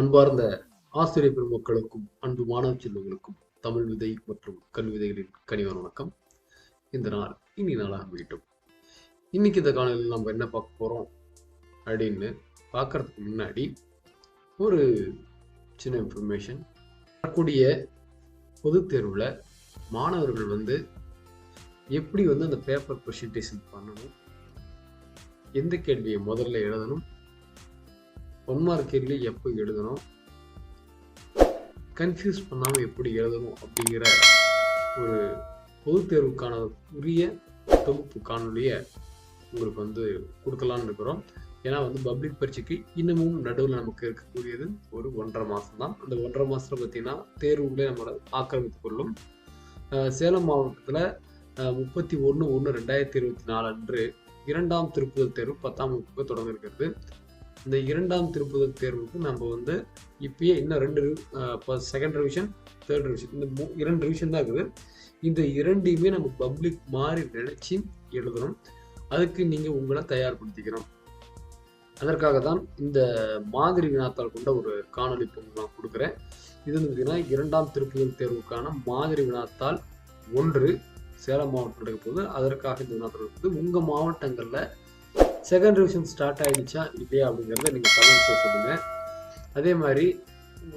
அன்பார்ந்த ஆசிரியர் பெருமக்களுக்கும் அன்பு மாணவ செல்வங்களுக்கும் தமிழ் விதை மற்றும் கல்வி விதைகளின் கனிவான வணக்கம். இந்த நாள் இனி நாளாக மீட்டும் இன்னைக்கு இந்த காலையில் நம்ம என்ன பார்க்க போறோம்? அப்படின்னு பார்க்கறதுக்கு முன்னாடி ஒரு சின்ன இன்ஃபர்மேஷன் வரக்கூடிய பொதுத் தேர்வில் மாணவர்கள் வந்து எப்படி வந்து அந்த பேப்பர் ப்ரெசன்டேஷன் பண்ணணும்? எந்த கேள்வியை முதல்ல எழுதணும்? ஒன் மார்க் கேள்வி எப்போ எழுதணும்? கன்ஃபியூஸ் பண்ணாமல் எப்படி எழுதணும் அப்படிங்கிற ஒரு பொதுத் தேர்வுக்கான உரிய தொகுப்பு காணொலியை உங்களுக்கு வந்து கொடுக்கலான்னு இருக்கிறோம். ஏன்னா வந்து பப்ளிக் பரீட்சைக்கு இன்னமும் நடுவில் நமக்கு இருக்கக்கூடியது ஒரு ஒன்றரை மாதம் தான். அந்த ஒன்றரை மாதத்தில் பார்த்தீங்கன்னா தேர்வுகளே நம்மளை ஆக்கிரமித்து கொள்ளும். சேலம் மாவட்டத்தில் முப்பத்தி ஒன்று ஒன்று ரெண்டாயிரத்தி இருபத்தி நாலு அன்று இரண்டாம் திருப்புதல் தேர்வு பத்தாம் வகுப்புக்கு தொடங்க இருக்கிறது இந்த இரண்டாம் திருப்புதல் தேர்வுக்கு நம்ம வந்து இப்பயே இன்னும் ரெண்டு செகண்ட் ரிவிஷன் தேர்ட் ரிவிஷன் இந்த மூ இரண்டு ரிவிஷன் தான் இருக்குது. இந்த இரண்டையுமே நம்ம பப்ளிக் மாதிரி நினைச்சு எழுதணும். அதுக்கு நீங்கள் உங்களை தயார்படுத்திக்கணும். அதற்காக தான் இந்த மாதிரி வினாத்தால் கொண்ட ஒரு காணொலி பொங்கல் நான் கொடுக்குறேன். இது வந்து பார்த்தீங்கன்னா இரண்டாம் திருப்புதல் தேர்வுக்கான மாதிரி வினாத்தால் ஒன்று சேலம் மாவட்டம் நடக்க போகுது. அதற்காக இந்த வினாத்தால் இருக்குது. உங்கள் மாவட்டங்களில் செகண்ட் ரிவிஷன் ஸ்டார்ட் ஆயிடுச்சா இல்லையா அப்படிங்கிறத நீங்கள் கமெண்ட்ஸில் சொல்லுங்கள் அதே மாதிரி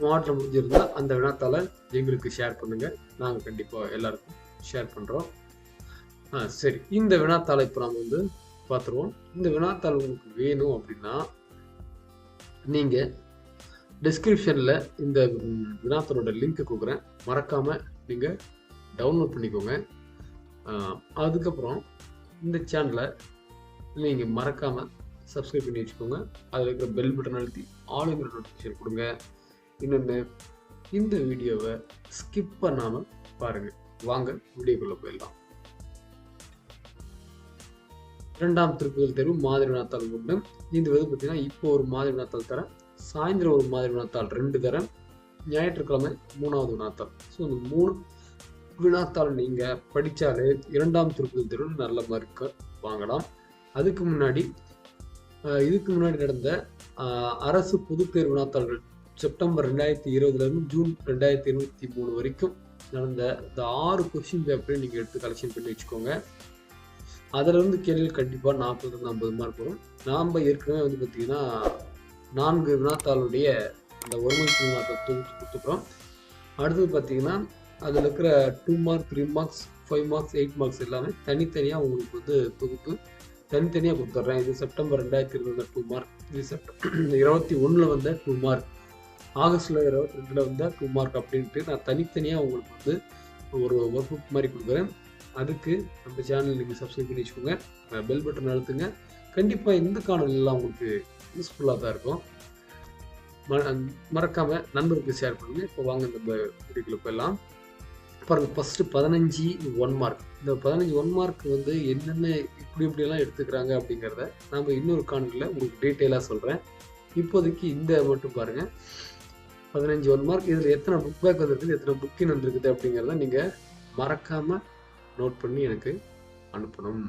மாடல் முடிஞ்சிருந்தால் அந்த வினாத்தாளை எங்களுக்கு ஷேர் பண்ணுங்கள் நாங்கள் கண்டிப்பாக எல்லாருக்கும் ஷேர் பண்ணுறோம் ஆ சரி. இந்த வினாத்தாளை இப்போ நம்ம வந்து பார்த்துருவோம். இந்த வினாத்தாள் உங்களுக்கு வேணும் அப்படின்னா நீங்கள் டிஸ்கிரிப்ஷனில் இந்த ம், வினாத்தாளோட லிங்க் கொடுக்குறேன். மறக்காமல் நீங்கள் டவுன்லோட் பண்ணிக்கோங்க. அதுக்கப்புறம் இந்த சேனலை நீங்கள் மறக்காமல் சப்ஸ்கிரைப் பண்ணி வச்சுக்கோங்க. அதில் இருக்கிற பெல் பட்டன் அழுத்தி ஆளுங்கிற நோட்டிஃபிகேஷன் கொடுங்க. இன்னொன்று இந்த வீடியோவை ஸ்கிப் பண்ணாமல் பாருங்கள் வாங்க வீடியோக்குள்ளே போயிடலாம். இரண்டாம் திருப்புதல் தேர்வு மாதிரி வினாத்தாள் உண்டு இந்த வந்து பார்த்தீங்கன்னா இப்போ ஒரு மாதிரி வினாத்தாள் தரேன் சாயந்தரம் ஒரு மாதிரி வினாத்தாள் ரெண்டு தரேன் ஞாயிற்றுக்கிழமை மூணாவது வினாத்தாள் ஸோ இந்த மூணு வினாத்தாள் நீங்கள் படித்தாலே இரண்டாம் திருப்புதல் தேர்வு நல்ல மார்க்கை வாங்கலாம். அதுக்கு முன்னாடி இதுக்கு முன்னாடி நடந்த அரசு பொதுத் தேர்வு வினாத்தாள்கள் செப்டம்பர் ரெண்டாயிரத்தி இருபதுலேருந்து ஜூன் ரெண்டாயிரத்தி இருபத்தி மூணு வரைக்கும் நடந்த இந்த ஆறு கொஸ்டின் பேப்பரையும் நீங்கள் எடுத்து கலெக்ஷன் பண்ணி வச்சுக்கோங்க. அதிலிருந்து கேள்வி கேள்விகள் கண்டிப்பாக நாற்பதுலேருந்து ஐம்பது மார்க் வரும். நாம் ஏற்கனவே வந்து பார்த்தீங்கன்னா நான்கு வினாத்தாளுடைய அந்த ஒருமைப்பு வினாக்கள் தொகுத்து கொடுத்துக்கிறோம் அடுத்தது பார்த்தீங்கன்னா அதில் இருக்கிற two mark three marks five marks eight marks எல்லாமே தனித்தனியாக உங்களுக்கு வந்து தொகுப்பு தனித்தனியாக கொடுத்துட்றேன். இது செப்டம்பர் ரெண்டாயிரத்தி இருபது டூ மார்க் இது செப்டம்பர் இருபத்தி ஒன்றில் வந்த டூ மார்க் ஆகஸ்டில் இருபத்தி ரெண்டில் வந்த டூ மார்க் அப்படின்ட்டு நான் தனித்தனியாக உங்களுக்கு வந்து ஒரு ஒர்க் புக் மாதிரி கொடுக்குறேன். அதுக்கு நம்ம சேனல் நீங்கள் சப்ஸ்கிரைப் பண்ணி வச்சுக்கோங்க. பெல் பட்டன் அழுத்துங்க. கண்டிப்பாக இந்த காணொலியெல்லாம் உங்களுக்கு யூஸ்ஃபுல்லாக தான் இருக்கும். மறக்காமல் நண்பருக்கு ஷேர் பண்ணுங்கள் இப்போ வாங்க நம்ம வீடியோக்குள்ள போயிடலாம். பாருங்க ஃபஸ்ட்டு பதினஞ்சு ஒன் மார்க் இந்த பதினஞ்சு ஒன் மார்க் வந்து என்னென்ன இப்படி இப்படியெல்லாம் எடுத்துக்கிறாங்க அப்படிங்கிறத நம்ம இன்னொரு காணொலியில் உங்களுக்கு டீட்டெயிலாக சொல்கிறேன் இப்போதைக்கு இந்த மட்டும் பாருங்கள் பதினஞ்சு ஒன் மார்க் இதில் எத்தனை புக் பேக் வந்துருக்குது எத்தனை புக்கின் வந்துருக்குது அப்படிங்கிறத நீங்கள் மறக்காமல் நோட் பண்ணி எனக்கு அனுப்பணும்.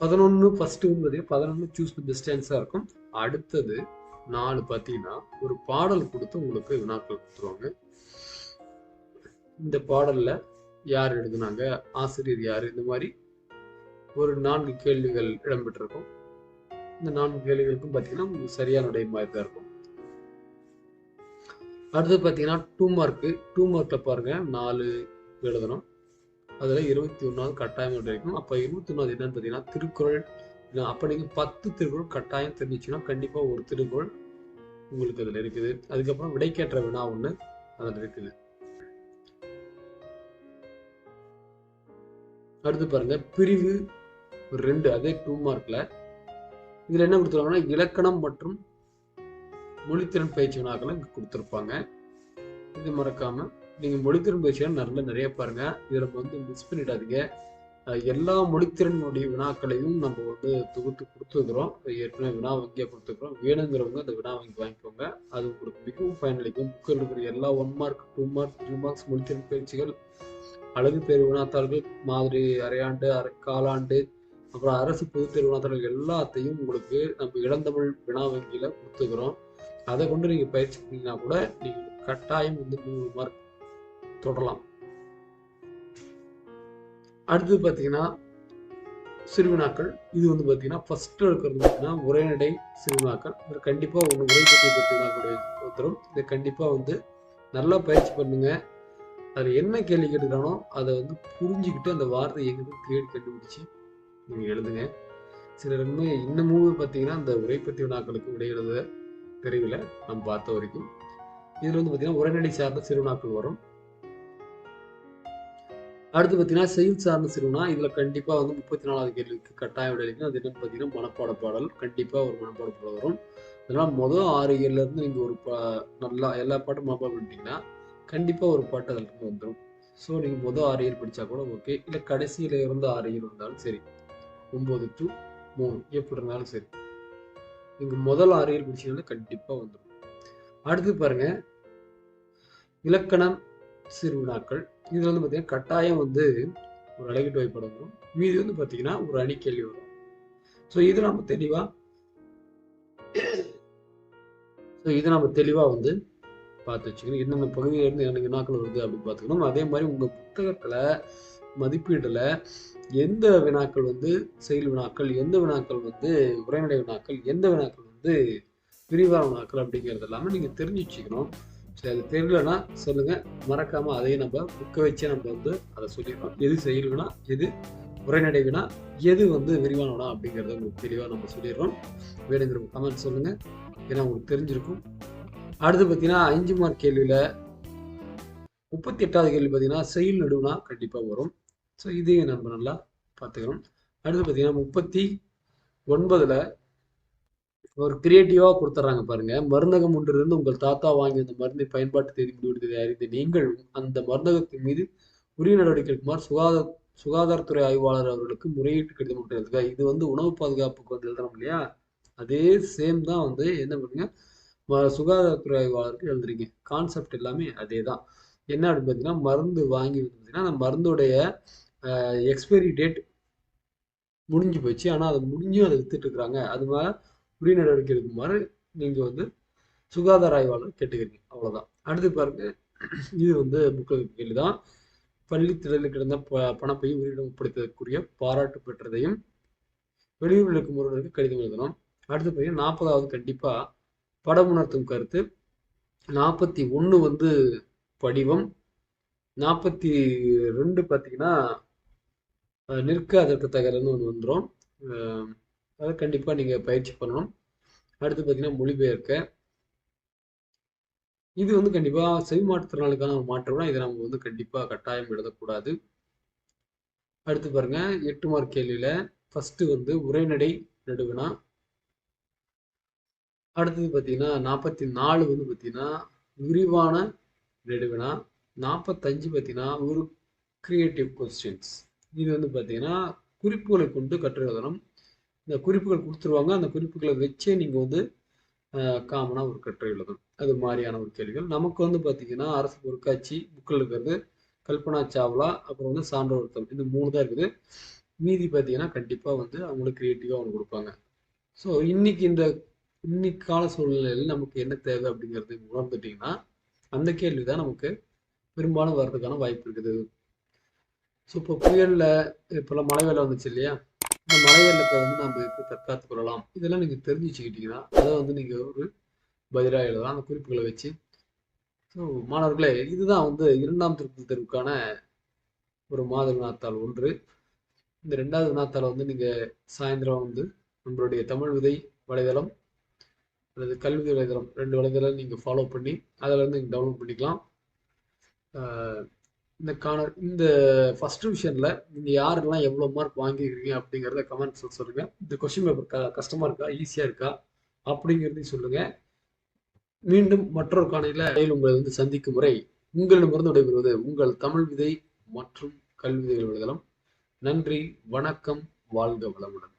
பதினொன்று ஃபஸ்ட்டு வந்து பதினொன்று சூஸ் தி பெஸ்ட் ஆன்சராக இருக்கும். அடுத்தது நாலு பார்த்தீங்கன்னா ஒரு பாடல் கொடுத்து உங்களுக்கு வினாக்கள் கொடுத்துருவாங்க. இந்த பாடலில் யார் எழுதுனாங்க ஆசிரியர் யார் இந்த மாதிரி ஒரு நான்கு கேள்விகள் இடம்பெற்றிருக்கும். இந்த நான்கு கேள்விகளுக்கும் பார்த்தீங்கன்னா உங்களுக்கு சரியான உடைய மாதிரி தான் இருக்கும். அடுத்து பார்த்தீங்கன்னா டூ மார்க்கு டூ மார்க்கில் பாருங்கள் நாலு எழுதணும். அதில் இருபத்தி ஒன்றாவது கட்டாயம் கிடைக்கும் அப்போ இருபத்தி ஒன்றாவது என்னன்னு பார்த்தீங்கன்னா திருக்குறள். அப்போ நீங்கள் பத்து திருக்குறள் கட்டாயம் தெரிஞ்சிச்சுன்னா கண்டிப்பாக ஒரு திருக்குறள் உங்களுக்கு அதில் இருக்குது. அதுக்கப்புறம் விடைக்கேற்ற வினா ஒன்று அதில் இருக்குது. அடுத்து பாருங்க பிரிவு ரெண்டு அதே டூ மார்க்ல இதுல என்ன கொடுத்துருவாங்கன்னா இலக்கணம் மற்றும் மொழித்திறன் பயிற்சி வினாக்களை கொடுத்துருப்பாங்க. இது மறக்காம நீங்கள் மொழித்திறன் பயிற்சிகள் நல்ல நிறைய பாருங்க. நம்ம வந்து மிஸ் பண்ணிடாதீங்க. எல்லா மொழித்திறனுடைய வினாக்களையும் நம்ம வந்து தொகுத்து கொடுத்துருக்குறோம் ஏற்கனவே வினா வங்கியாக கொடுத்துக்கிறோம் வேணுங்கிறவங்க அந்த வினா வங்கி வாங்கிக்கோங்க. அது உங்களுக்கு மிகவும் பயனளிக்கும். புக்கில் இருக்கிற எல்லா one mark two mark three marks மொழித்திறன் பயிற்சிகள் அழகு தேர்வு வினாத்தாள்கள் மாதிரி அரையாண்டு அரை காலாண்டு அப்புறம் அரசு பொதுத் தேர்வு வினாத்தாள்கள் எல்லாத்தையும் உங்களுக்கு நம்ம இளந்தமிழ் வினா வங்கியில் கொடுத்துக்கிறோம். அதை கொண்டு நீங்கள் பயிற்சி பண்ணிங்கன்னா கூட நீங்கள் கட்டாயம் வந்து நூறு மார்க் தொடரலாம் அடுத்தது பார்த்தீங்கன்னா சிறுவினாக்கள். இது வந்து பார்த்தீங்கன்னா ஃபர்ஸ்ட் இருக்கிறது பார்த்தீங்கன்னா உரைநடை சிறுவினாக்கள். இது கண்டிப்பாக ஒன்று உரை பற்றி பற்றி வினாக்களுடைய வந்துடும் இதை கண்டிப்பாக வந்து நல்லா பயிற்சி பண்ணுங்க. அதில் என்ன கேள்வி கேட்டுக்கிறானோ அதை வந்து புரிஞ்சுக்கிட்டு அந்த வார்த்தை எங்கே தேடி கண்டுபிடிச்சு நீங்கள் எழுதுங்க. சிலர் இன்னும் இன்னமும் பார்த்தீங்கன்னா அந்த உரை பற்றி வினாக்களுக்கு விடையிறது தெரியல நம்ம பார்த்த வரைக்கும். இதில் வந்து பார்த்தீங்கன்னா உரைநடை சார்ந்த சிறுவினாக்கள் வரும். அடுத்து பார்த்தீங்கன்னா செயல் சார்ந்த சிறுவனா இதில் கண்டிப்பாக வந்து முப்பத்தி நாலாவது கேள்விக்கு கட்டாயம் விட அது என்னன்னு பார்த்தீங்கன்னா மனப்பாட பாடல். கண்டிப்பாக ஒரு மனப்பாட பாடல் வரும். அதனால் மொதல் ஆறு இயர்லேருந்து நீங்கள் ஒரு பா நல்லா எல்லா பாட்டும் மனப்பாடம் பண்ணிட்டீங்கன்னா கண்டிப்பாக ஒரு பாட்டு அதில் வந்துடும் ஸோ நீங்கள் மொதல் ஆறு இயர் படித்தா கூட ஓகே இல்லை கடைசியில் இருந்து ஆறு இயர் இருந்தாலும் சரி. ஒம்பது டு மூணு எப்படி இருந்தாலும் சரி. நீங்கள் முதல் ஆறு இயர் படிச்சீங்கன்னா கண்டிப்பாக வந்துடும் அடுத்து பாருங்க. இலக்கணம் சிறுவினாக்கள். இதில் வந்து பார்த்தீங்கன்னா கட்டாயம் வந்து ஒரு அழகிட்டு வைப்படம் வரும் மீதி வந்து பார்த்தீங்கன்னா ஒரு அணிக்கேள்வி கேள்வி வரும். ஸோ இது நம்ம தெளிவா ஸோ இது நம்ம தெளிவா வந்து பார்த்து வச்சுக்கணும். என்னென்ன பகுதியில இருந்து என்னென்ன வினாக்கள் வருது அப்படின்னு பார்த்துக்கணும். அதே மாதிரி உங்க புத்தகத்தில் மதிப்பீடுல எந்த வினாக்கள் வந்து செயல் வினாக்கள் எந்த வினாக்கள் வந்து உரைநடை வினாக்கள் எந்த வினாக்கள் வந்து விரிவான வினாக்கள் அப்படிங்கிறது எல்லாமே நீங்க தெரிஞ்சு வச்சுக்கணும். சரி அது தெரியலன்னா சொல்லுங்க. மறக்காம அதையும் நம்ம புக்க வச்சு நம்ம வந்து அதை சொல்லிடுறோம் எது செய்யணும்னா எது உரைநடை வினா எது வந்து விரிவான வினா அப்படிங்கிறத உங்களுக்கு தெளிவாக நம்ம சொல்லிடுறோம். வேணுங்கிற கமெண்ட் சொல்லுங்க. ஏன்னா உங்களுக்கு தெரிஞ்சிருக்கும். அடுத்து பார்த்தீங்கன்னா அஞ்சு மார்க் கேள்வியில் முப்பத்தி எட்டாவது கேள்வி பார்த்தீங்கன்னா செயல் நடுவுனா கண்டிப்பாக வரும். ஸோ இதையும் நம்ம நல்லா பார்த்துக்கிறோம் அடுத்து பார்த்தீங்கன்னா முப்பத்தி ஒன்பதில் ஒரு கிரியேட்டிவாக கொடுத்துட்றாங்க பாருங்க. மருந்தகம் ஒன்றிலிருந்து உங்கள் தாத்தா வாங்கி அந்த மருந்தை பயன்பாட்டு தேதி முடிவெடுத்ததை அறிந்து நீங்கள் அந்த மருந்தகத்தின் மீது உரிய நடவடிக்கை எடுக்குமாறு சுகாதார சுகாதாரத்துறை ஆய்வாளர் அவர்களுக்கு முறையீட்டு கடிதம் ஒன்று எழுதுக இது வந்து உணவு பாதுகாப்புக்கு வந்து எழுதுறோம் இல்லையா? அதே சேம் தான் வந்து என்ன பண்ணுங்க? ம- சுகாதாரத்துறை ஆய்வாளருக்கு எழுதுறீங்க. கான்செப்ட் எல்லாமே அதே தான். என்ன அப்படின்னு பார்த்தீங்கன்னா மருந்து வாங்கி வந்து பார்த்தீங்கன்னா அந்த மருந்துடைய எக்ஸ்பைரி டேட் முடிஞ்சு போச்சு. ஆனால் அது முடிஞ்சும் அதை வித்துட்டு இருக்கிறாங்க. அது மேலே உரிய நடவடிக்கை எடுக்குமாறு நீங்கள் வந்து சுகாதார ஆய்வாளர் கேட்டுக்கிறீங்க. அவ்வளோதான் அடுத்து பாருங்க இது வந்து புக்கில் கேள்வி தான் பள்ளி திடலில் கிடந்த ப பணப்பை உயிரிடம் ஒப்படைத்ததற்குரிய பாராட்டு பெற்றதையும் வெளியூரில் இருக்கும் ஒருவருக்கு கடிதம் எழுதணும். அடுத்து பார்த்தீங்கன்னா நாற்பதாவது கண்டிப்பாக படம் உணர்த்தும் கருத்து. நாற்பத்தி ஒன்று வந்து படிவம். நாற்பத்தி ரெண்டு பார்த்தீங்கன்னா நிற்க அதற்கு தகரன்னு ஒன்று வந்துடும் அதை கண்டிப்பாக நீங்கள் பயிற்சி பண்ணணும். அடுத்து பார்த்தீங்கன்னா மொழிபெயர்க்க. இது வந்து கண்டிப்பாக செவி மாற்றுத்திறனாளுக்கான மாற்றம்னா இதை நம்ம வந்து கண்டிப்பாக கட்டாயம் எழுதக்கூடாது. அடுத்து பாருங்க எட்டு மார்க் கேள்வியில் ஃபஸ்ட்டு வந்து உரைநடை நடுவினா. அடுத்தது பார்த்தீங்கன்னா நாற்பத்தி நாலு வந்து பார்த்தீங்கன்னா விரிவான நெடுவினா. நாற்பத்தஞ்சு பார்த்தீங்கன்னா ஒரு கிரியேட்டிவ் கொஸ்டின்ஸ் இது வந்து பார்த்தீங்கன்னா குறிப்புகளை கொண்டு கற்று எழுதணும். இந்த குறிப்புகள் கொடுத்துருவாங்க. அந்த குறிப்புகளை வச்சே நீங்கள் வந்து காமனாக ஒரு கட்டுரை எழுதணும். அது மாதிரியான ஒரு கேள்விகள். நமக்கு வந்து பார்த்தீங்கன்னா அரசு பொருட்காட்சி புக்கில் இருக்கிறது கல்பனா சாவ்லா அப்புறம் வந்து சான்றோர்த்தம் இந்த மூணு தான் இருக்குது. மீதி பார்த்தீங்கன்னா கண்டிப்பாக வந்து அவங்களுக்கு க்ரியேட்டிவாக அவங்க கொடுப்பாங்க. ஸோ இன்னைக்கு இந்த இன்னைக்கு கால சூழ்நிலையில் நமக்கு என்ன தேவை அப்படிங்கிறது உணர்ந்துட்டிங்கன்னா அந்த கேள்வி தான் நமக்கு பெரும்பாலும் வர்றதுக்கான வாய்ப்பு இருக்குது. ஸோ இப்போ புயலில் இப்போல்லாம் மழை வேலை வந்துச்சு இல்லையா? இந்த மலை வெள்ளத்தை வந்து நம்ம எப்படி தற்காத்து கொள்ளலாம் இதெல்லாம் நீங்கள் தெரிஞ்சு வச்சுக்கிட்டீங்கன்னா அதை வந்து நீங்கள் ஒரு பதிலாக எழுதலாம் அந்த குறிப்புகளை வச்சு. ஸோ மாணவர்களே இதுதான் வந்து இரண்டாம் திருப்பதி தெருவுக்கான ஒரு மாத வினாத்தாள் ஒன்று. இந்த ரெண்டாவது வினாத்தாளை வந்து நீங்கள் சாயந்தரம் வந்து நம்மளுடைய தமிழ் விதை வலைதளம் அல்லது கல்வி வலைதளம் ரெண்டு வலைதளம் நீங்கள் ஃபாலோ பண்ணி அதில் வந்து நீங்கள் டவுன்லோட் பண்ணிக்கலாம் இந்த காண இந்த ஃபர்ஸ்ட் டிவிஷனில் நீங்கள் யாரெல்லாம் எவ்வளோ மார்க் வாங்கியிருக்கீங்க அப்படிங்கிறத கமெண்ட்ஸில் சொல்லுங்கள் இந்த கொஸ்டின் பேப்பர் க கஷ்டமாக இருக்கா? ஈஸியாக இருக்கா? அப்படிங்கிறதையும் சொல்லுங்கள் மீண்டும் மற்றொரு காணையில் உங்களை வந்து சந்திக்கும் முறை உங்களிடமிருந்து விடைபெறுவது உங்கள் தமிழ் விதை மற்றும் கல்வி விதைகள் நன்றி வணக்கம் வாழ்க வளமுடன்.